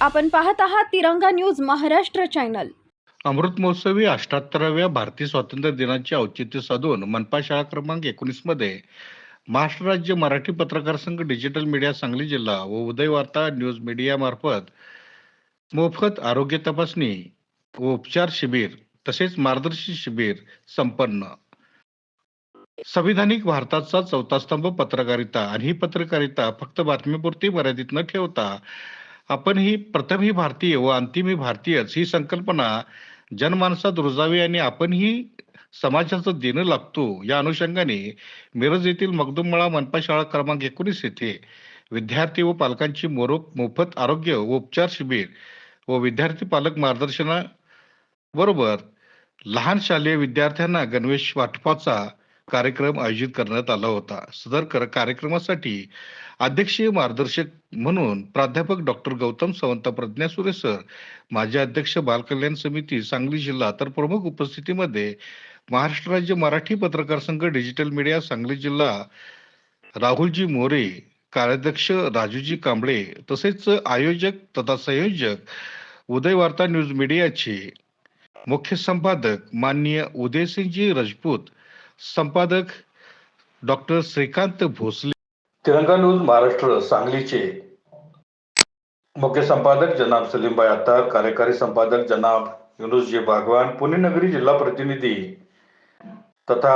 आपण पाहत आहात तिरंगा न्यूज महाराष्ट्र चॅनल. अमृत महोत्सवी अठ्याहत्तराव्या भारतीय स्वातंत्र्य दिनाचे औचित्य साधून मनपा शाळा क्रमांक एकोणीसमध्ये महाराष्ट्र राज्य मराठी पत्रकार संघ डिजिटल मीडिया सांगली जिल्हा व उदय वार्ता न्यूज मीडिया मार्फत मोफत आरोग्य तपासणी व उपचार शिबिर तसेच मार्गदर्शन शिबिर संपन्न. संविधानिक भारताचा चौथा स्तंभ पत्रकारिता आणि ही पत्रकारिता फक्त बातमीपुरती मर्यादित न ठेवता आपण ही प्रथम ही भारतीय व अंतिम ही भारतीयच ही संकल्पना जनमानसात रुजावी आणि आपण ही समाजाचं देणं लागतो. या अनुषंगाने मिरज येथील मगदुमळा मनपा शाळा क्रमांक एकोणीस येथे विद्यार्थी व पालकांची मोरोप मोफत आरोग्य व उपचार शिबिर व विद्यार्थी पालक मार्गदर्शना बरोबर लहान शालेय विद्यार्थ्यांना गणवेश वाटपाचा कार्यक्रम आयोजित करण्यात आला होता. सदर कार्यक्रमासाठी अध्यक्षीय मार्गदर्शक म्हणून प्राध्यापक डॉक्टर गौतम सावंत प्रज्ञा सुरे सर माजी अध्यक्ष बालकल्याण समिती सांगली जिल्हा तर प्रमुख उपस्थितीमध्ये महाराष्ट्र राज्य मराठी पत्रकार संघ डिजिटल मीडिया सांगली जिल्हा राहुलजी मोरे कार्याध्यक्ष राजूजी कांबळे तसेच आयोजक तथा संयोजक उदय वार्ता न्यूज मीडियाचे मुख्य संपादक माननीय उदयसिंहजी राजपूत संपादक डॉक्टर श्रीकांत भोसले. तिरंगा न्यूज महाराष्ट्र सांगलीचे. मुख्य संपादक जनाब सलीमबाई अत्तार कार्यकारी संपादक जनाब युनुसजी बागवान पुणे नगरी जिल्हा प्रतिनिधी तथा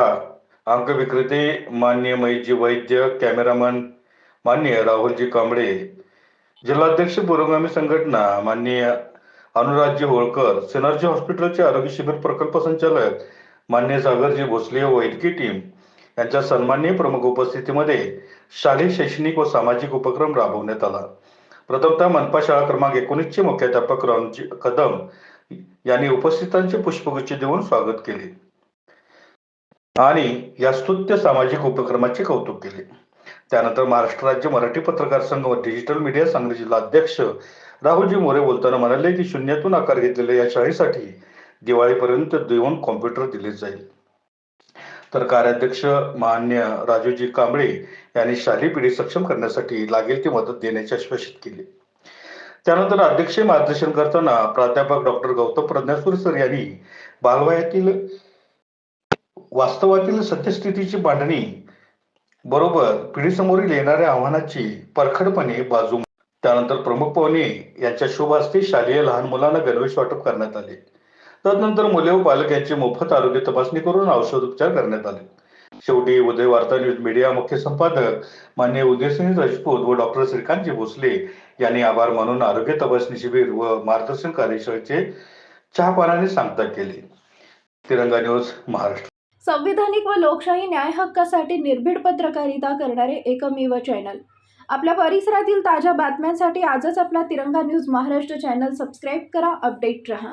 अंक विक्रेते मान्य मयजी वैद्य कॅमेरामन मान्य राहुलजी कांबळे जिल्हाध्यक्ष पुरोगामी संघटना माननीय अनुराजजी होळकर सिनर्जी हॉस्पिटलचे आरोग्य शिबिर प्रकल्प संचालक मान्य सागरजी भोसले व इतकी टीम यांच्या सन्माननीय प्रमुख उपस्थितीमध्ये शालेय शैक्षणिक व सामाजिक उपक्रम राबवण्यात आला. प्रथमतः मनपा शाळा क्रमांक एकोणीसचे मुख्याध्यापक रामजी कदम यांनी उपस्थितांचे पुष्पगुच्छ देऊन स्वागत केले. आणि या स्तुत्य सामाजिक उपक्रमाचे कौतुक केले. त्यानंतर महाराष्ट्र राज्य मराठी पत्रकार संघ व डिजिटल मीडिया सांगली जिल्हा अध्यक्ष राहुलजी मोरे बोलताना म्हणाले की शून्यातून आकार घेतलेल्या या शाळेसाठी दिवाळीपर्यंत दोन कॉम्प्युटर दिले जाईल. तर कार्याध्यक्ष मान्य राजूजी कांबळे यांनी शालेय पिढी सक्षम करण्यासाठी लागेल ती मदत देण्याचे आश्वासित केले. त्यानंतर अध्यक्ष मार्गदर्शन करताना प्राध्यापक डॉक्टर गौतम प्रज्ञासूर सर यांनी बालवयातील वास्तवातील सत्यस्थितीची मांडणी बरोबर पिढीसमोरील येणाऱ्या आव्हानाची परखडपणे बाजू त्यानंतर प्रमुख पाहुणे यांच्या शुभ हस्ते शालेय लहान मुलांना गणवेश वाटप करण्यात आले. तदनंतर मुले व पालक यांची मोफत आरोग्य तपासणी करून औषधोपचार करण्यात आले. शेवटी उदय वार्ता न्यूज मीडिया मुख्य संपादक मान्य उदयसिंह राजपूत व डॉक्टर श्रीकांतजी भोसले यांनी आभार मानून आरोग्य तपासणी शिबिर व मार्गदर्शन कार्यशाळेचे चहापानाने सांगता केले. तिरंगा न्यूज महाराष्ट्र. संविधानिक व लोकशाही न्याय हक्कासाठी निर्भीड पत्रकारिता करणारे एकमेव चॅनल. आपल्या परिसरातील ताज्या बातम्यांसाठी आजच आपला Tiranga news Maharashtra channel subscribe करा अपडेट रहा.